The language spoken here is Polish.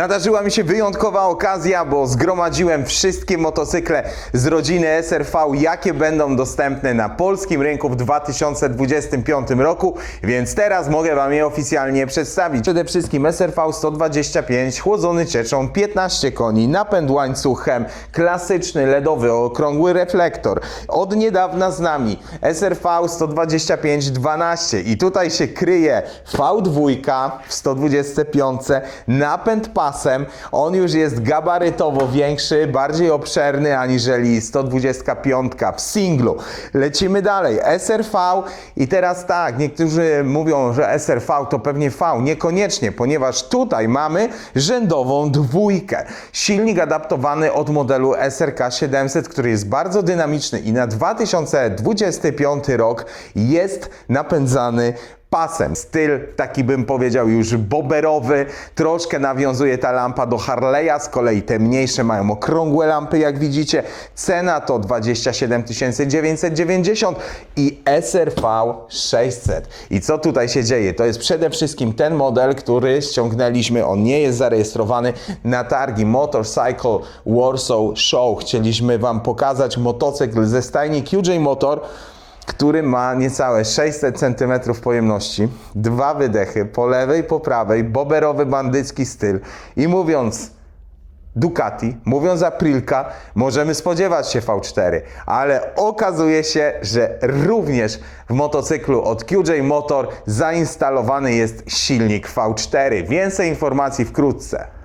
Nadarzyła mi się wyjątkowa okazja, bo zgromadziłem wszystkie motocykle z rodziny SRV, jakie będą dostępne na polskim rynku w 2025 roku, więc teraz mogę Wam je oficjalnie przedstawić. Przede wszystkim SRV 125, chłodzony cieczą, 15 koni, napęd łańcuchem, klasyczny LEDowy okrągły reflektor. Od niedawna z nami SRV 125 12 i tutaj się kryje V2 w 125, napęd on już jest gabarytowo większy, bardziej obszerny aniżeli 125 w singlu. Lecimy dalej, SRV i teraz tak, niektórzy mówią, że SRV to pewnie V, niekoniecznie, ponieważ tutaj mamy rzędową dwójkę. Silnik adaptowany od modelu SRK 700, który jest bardzo dynamiczny i na 2025 rok jest napędzany pasem. Styl taki bym powiedział już boberowy, troszkę nawiązuje ta lampa do Harley'a, z kolei te mniejsze mają okrągłe lampy jak widzicie. Cena to 27 990 i SRV 600. I co tutaj się dzieje? To jest przede wszystkim ten model, który ściągnęliśmy, on nie jest zarejestrowany na targi Motorcycle Warsaw Show. Chcieliśmy Wam pokazać motocykl ze stajni QJ Motor, który ma niecałe 600 cm pojemności, dwa wydechy po lewej, po prawej, boberowy bandycki styl i mówiąc Ducati, mówiąc Aprilka, możemy spodziewać się V4, ale okazuje się, że również w motocyklu od QJ Motor zainstalowany jest silnik V4. Więcej informacji wkrótce.